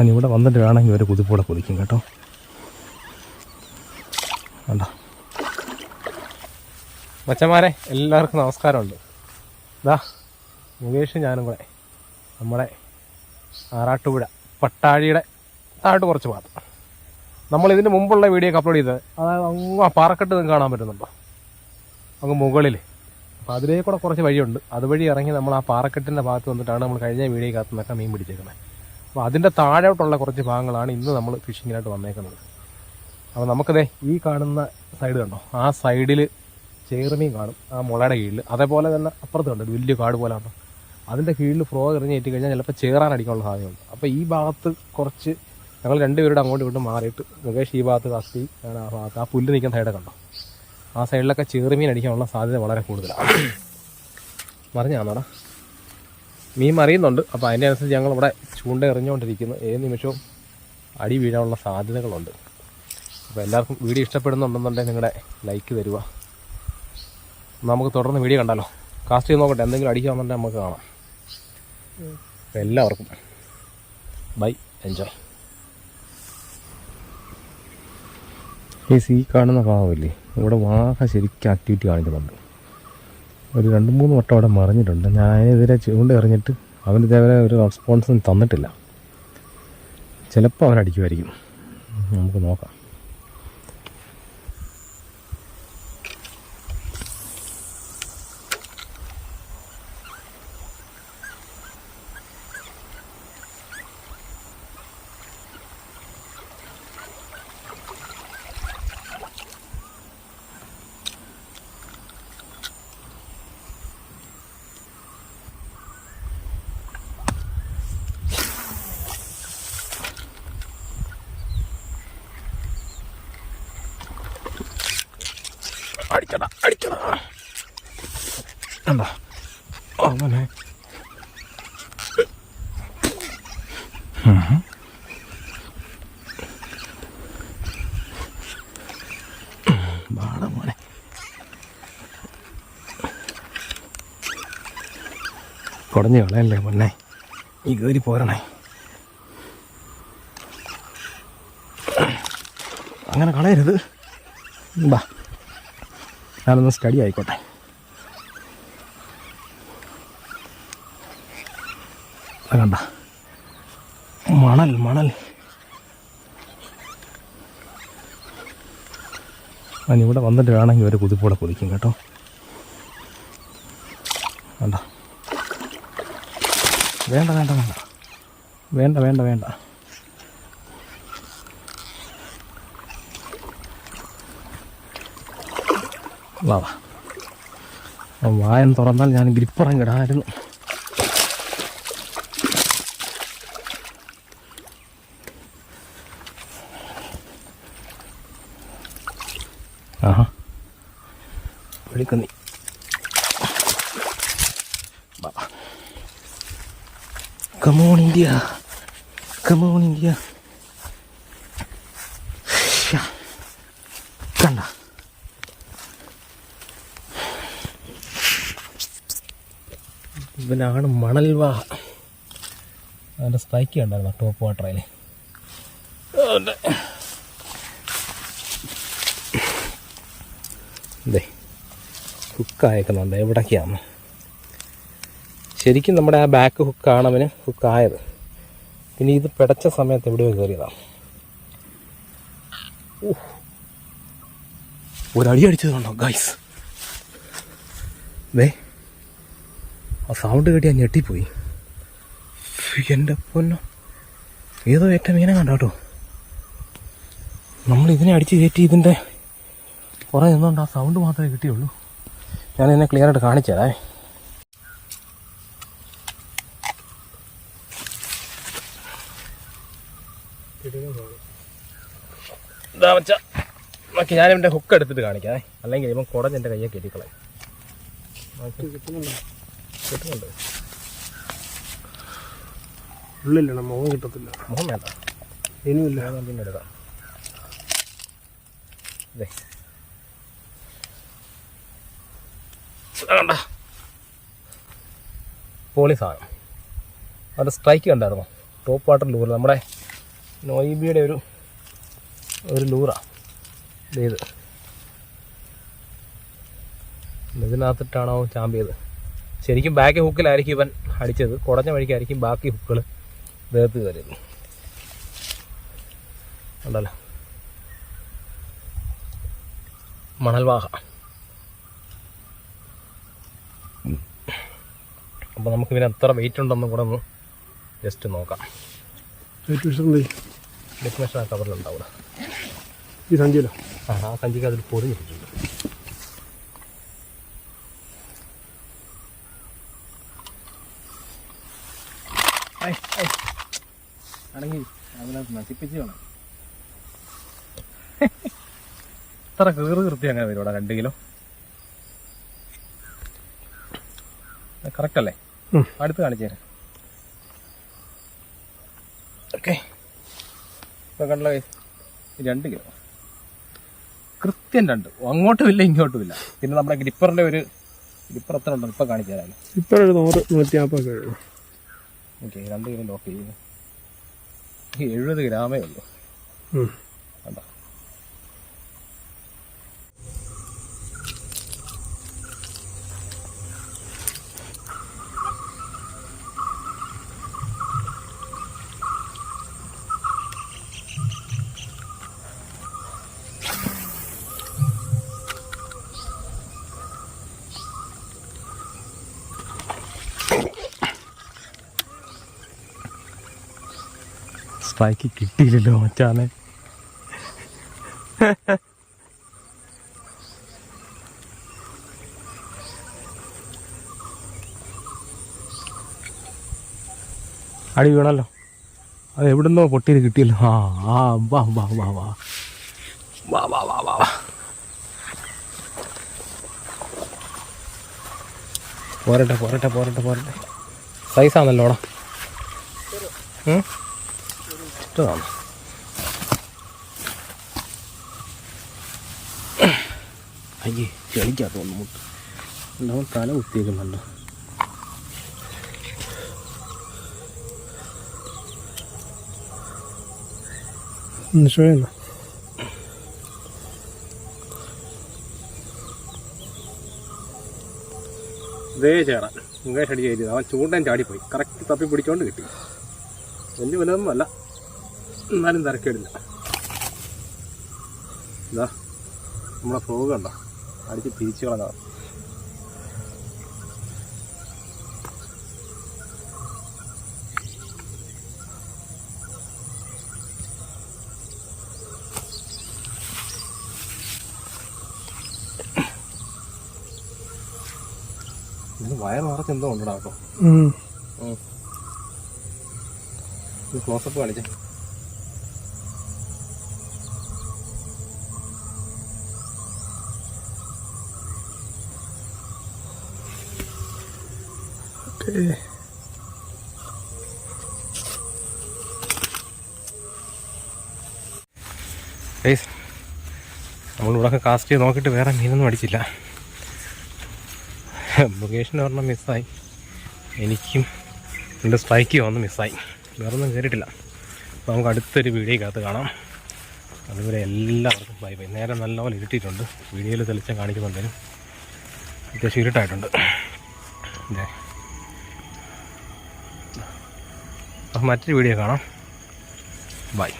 ഞാൻ ഇവിടെ വന്നിട്ട് വേണമെങ്കിൽ ഒരു കുതിപ്പൂടെ കുതിക്കും കേട്ടോ. വേണ്ട മച്ചന്മാരെ എല്ലാവർക്കും നമസ്കാരമുണ്ട്. ഇതാ മുകേഷ് ഞാനും കൂടെ നമ്മുടെ ആറാട്ടുപുഴ പട്ടാഴിയുടെ താഴോട്ട് കുറച്ച് ഭാഗത്ത്. നമ്മൾ ഇതിന് മുമ്പുള്ള വീഡിയോ ഒക്കെ അപ്ലോഡ് ചെയ്തത് അതായത് അങ്ങ് പാറക്കെട്ട് നിങ്ങൾക്ക് കാണാൻ പറ്റുന്നുണ്ടോ? അങ്ങ് മുകളിൽ അപ്പോൾ അതിലേ കൂടെ കുറച്ച് വഴിയുണ്ട്. അതുവഴി ഇറങ്ങി നമ്മൾ ആ പാറക്കെട്ടിന്റെ ഭാഗത്ത് വന്നിട്ടാണ് നമ്മൾ കഴിഞ്ഞ വീഡിയോക്കകത്ത് നിന്നൊക്കെ മീൻ പിടിച്ചേക്കുന്നത്. അപ്പോൾ അതിന്റെ താഴോട്ടുള്ള കുറച്ച് ഭാഗങ്ങളാണ് ഇന്ന് നമ്മൾ ഫിഷിങ്ങിനായിട്ട് വന്നേക്കുന്നത്. അപ്പോൾ നമുക്കതേ ഈ കാണുന്ന സൈഡ് കണ്ടോ? ആ സൈഡിൽ ചേർമീൻ കാണും ആ മുളയുടെ കീഴിൽ അതേപോലെ തന്നെ അപ്പുറത്ത് കണ്ടോ? വലിയ കാട് പോലെ കണ്ടോ അതിന്റെ കീഴിൽ ഫ്രോ എറിഞ്ഞ് കയറ്റി കഴിഞ്ഞാൽ ചിലപ്പോൾ ചേറാൻ അടിക്കാനുള്ള സാധ്യതയുണ്ട്. അപ്പോൾ ഈ ഭാഗത്ത് കുറച്ച് ഞങ്ങൾ രണ്ടുപേരുടെ അങ്ങോട്ടും ഇങ്ങോട്ടും മാറിയിട്ട് മുകേഷ് ഈ ഭാഗത്ത് കാസ്റ്റി ഞാൻ ആ ഭാഗത്ത് ആ പുല്ല് നിൽക്കുന്ന സൈഡ് കണ്ടോ? ആ സൈഡിലൊക്കെ ചെറുമീൻ അടിക്കാനുള്ള സാധ്യത വളരെ കൂടുതലാണ്. മറിഞ്ഞാന്നോടാ. മീൻ മറിയുന്നുണ്ട്. അപ്പോൾ അതിന്റെ അനുസരിച്ച് ഞങ്ങൾ ഇവിടെ ചൂണ്ട എറിഞ്ഞുകൊണ്ടിരിക്കുന്നു. ഏത് നിമിഷവും അടി വീഴാനുള്ള സാധ്യതകളുണ്ട്. അപ്പോൾ എല്ലാവർക്കും വീഡിയോ ഇഷ്ടപ്പെടുന്നുണ്ടെന്നുണ്ടെങ്കിൽ നിങ്ങളുടെ ലൈക്ക് തരുക. നമുക്ക് തുടർന്ന് വീഡിയോ കണ്ടാലോ? കാസ്റ്റ് ചെയ്ത് നോക്കട്ടെ. എന്തെങ്കിലും അടിക്കാമെന്നുണ്ടെങ്കിൽ നമുക്ക് കാണാം. എല്ലാവർക്കും ബൈ എൻജോയ് ഈ സീ കാണുന്ന ഭാഗമില്ലേ? ഇവിടെ വാഹ ശരിക്കും ആക്ടിവിറ്റി കാണിക്കുന്നുണ്ട്. ഒരു രണ്ട് മൂന്ന് വട്ടം അവിടെ മറിഞ്ഞിട്ടുണ്ട്. ഞാൻ അതിനെതിരെ ചൂണ്ട എറിഞ്ഞിട്ട് അവൻ ഇതേവരെ ഒരു റെസ്പോൺസും തന്നിട്ടില്ല. ചിലപ്പോൾ അവൻ നമുക്ക് നോക്കാം. അടിക്കട അടിക്കട എന്താ അങ്ങനെ മോനെ. കുടഞ്ഞു കളയല്ലേ പൊന്നെ ഈ കയറി പോരണേ. അങ്ങനെ കളയരുത്. ബാ ഞാനൊന്ന് സ്റ്റഡി ആയിക്കോട്ടെ. കണ്ട. മണൽ മണൽ. ഞാൻ ഇവിടെ വന്നിട്ട് വേണമെങ്കിൽ ഒരു കുതിപ്പോടെ കുതിക്കും കേട്ടോ. വേണ്ട വേണ്ട വേണ്ട വേണ്ട. വേണ്ട വേണ്ട വേണ്ട. വാ വായം തുറന്നാൽ ഞാൻ ഗ്രിപ്പറം ഇടാമായിരുന്നു ആഹാ വിളിക്കുന്നി come on India come on India കണ്ട. ഇവനാണ് മണൽവാഹ അവന്റെ സ്ട്രൈക്ക് ഉണ്ടായിരുന്നു ടോപ്പ് വാട്ടറിൽ ഇതേ ഹുക്ക് അയക്കുന്നുണ്ട് എവിടേക്കാണ് ശരിക്കും നമ്മുടെ ആ ബാക്ക് ഹുക്കാണ് അവന് ഹുക്കായത് പിന്നെ ഇത് പിടച്ച സമയത്ത് എവിടെയോ കയറിയതാണ്. ഒരടി അടിച്ചതുണ്ടോ ഗൈസ് ദേ ആ സൗണ്ട് കേട്ടി ഞാൻ ഞെട്ടിപ്പോയി. എന്റെ പൊന്നോ. ഏതോ ഏറ്റ മീനെ കണ്ടോ കേട്ടോ. നമ്മൾ ഇതിനെ അടിച്ച് കയറ്റി ഇതിന്റെ കുറേ നിന്നുകൊണ്ട് ആ സൗണ്ട് മാത്രമേ കിട്ടിയുള്ളൂ. ഞാൻ എന്നെ ക്ലിയർ ആയിട്ട് കാണിച്ചതേ ഇതാ വെച്ച നോക്കി ഞാൻ ഹുക്ക് എടുത്തിട്ട് കാണിക്കാം. അല്ലെങ്കിൽ ഇവൻ കുടഞ്ഞ് എന്റെ കയ്യെ കയറ്റിക്കളയും കിട്ടുന്നുണ്ട് ഉള്ളില്ല മുഖം കിട്ടത്തില്ല. മുഖം വേണ്ട. ഇനിയില്ല. പിന്നെ എടുക്കാം. ഇതാ കണ്ട. പോളി സാധനം. അവിടെ സ്ട്രൈക്ക് കണ്ടായിരുന്നു? ടോപ്പ് വാട്ടർ ലൂർ നമ്മുടെ നോയിബിയുടെ ഒരു ഒരു ലൂറാണ് ഇത്. ഇതിനകത്തിട്ടാണോ ചാമ്പിയത് ശരിക്കും ബാക്ക് ഹുക്കിലായിരിക്കും ഇവൻ അടിച്ചത്. കുടഞ്ഞ വഴിക്കായിരിക്കും ബാക്കി ഹുക്കുകൾ ദേഹത്ത് കയറിയത്. ഉണ്ടല്ലോ മണൽവാഹ. അപ്പോൾ നമുക്ക് ഇതിന് എത്ര വെയിറ്റ് ഉണ്ടെന്നും കൂടെ ഒന്ന് ജസ്റ്റ് നോക്കാം? ഡെഫിനേഷൻ ആ കവറിലുണ്ടാവും ഈ സഞ്ചിയിലോ? ആ ആ സഞ്ചിക്ക് അതിൽ പൊതിഞ്ഞിട്ടുണ്ട് ആണെങ്കിൽ അതിനകത്ത് നശിപ്പിച്ച് വേണം ഇത്ര കീറ് കൃത്യം അങ്ങനെ വരും ഇവിടെ രണ്ട് കിലോ. കറക്റ്റ് അല്ലേ. അടുത്ത് കാണിച്ചു തരാം. ഓക്കെ. ഇപ്പൊ കണ്ടല്ലോ രണ്ട് കിലോ. കൃത്യം രണ്ട്. അങ്ങോട്ടുമില്ല ഇങ്ങോട്ടുമില്ല ഇങ്ങോട്ടും ഇല്ല. പിന്നെ നമ്മുടെ ഗ്രിപ്പറിന്റെ ഒരു ഗ്രിപ്പർ എത്ര ഉണ്ടോ ഇപ്പൊ കാണിച്ചു തരാം. ഇപ്പോൾ ഒരു നൂറ് നൂറ്റി നാൽപ്പത് ഓക്കെ രണ്ട് കിലോ ലോക്ക് ചെയ്യുന്നു എഴുപത് ഗ്രാമേ ഉള്ളൂ കണ്ടോ സ്ട്രൈക്ക് കിട്ടിയില്ലല്ലോ മച്ചാനെ. അടി വീണല്ലോ. അത് എവിടുന്നോ പൊട്ടിയിൽ കിട്ടിയല്ലോ. ആ ആ വാ വാ വാ വാ. വാ വാ വാ വാ വാ. പോരട്ടെ പോരട്ടെ പോരട്ടെ പോരട്ടെ. സൈസാണല്ലോടാ ഇഷ്ടമാണ് അയ്യേ ചെളിക്കാത്ത ഒന്ന് മുട്ട്. ഉണ്ടാവും തല കുത്തിയേക്കുന്നുണ്ട്. നിശ്ചയം ഇതേ ചേറാൻ ഇംഗ്ലീഷ് അടി ചെയ്തത് അവൻ ചൂണ്ടൻ ചാടിപ്പോയി. കറക്റ്റ് തപ്പി പിടിച്ചോണ്ട് കിട്ടി. വലിയ വലുതൊന്നും അല്ല എന്നാലും തിരക്കേടില്ല. ഇതാ നമ്മളെ ഫ്രോഗ് കണ്ടോ. അടിച്ച് തിരിച്ചു കളഞ്ഞാ ഇതിന് വയറ് നിറച്ച് എന്തോ ഉണ്ടോ കേട്ടോ. ക്ലോസപ്പ് കാണിച്ചേ. നമ്മളിവിടെ കാസ്റ്റ് ചെയ്ത് നോക്കിയിട്ട് വേറെ മീനൊന്നും അടിച്ചില്ല. മുകേഷിന് ഒരെണ്ണം മിസ്സായി എനിക്കും എന്റെ സ്ട്രൈക്ക് വന്ന് മിസ്സായി വേറെ ഒന്നും കയറിയിട്ടില്ല അപ്പോൾ നമുക്ക് അടുത്തൊരു വീഡിയോക്കകത്ത് കാണാം. അതുപോലെ എല്ലാവർക്കും ബൈ ബൈ നേരെ നല്ലപോലെ ഇരുട്ടിയിട്ടുണ്ട്. വീഡിയോയിൽ തെളിച്ചം കാണിക്കുന്നുണ്ടെങ്കിലും അത്യാവശ്യം ഇരുട്ടായിട്ടുണ്ട്. ഇതേ മറ്റൊരു വീഡിയോ കാണാം. ബൈ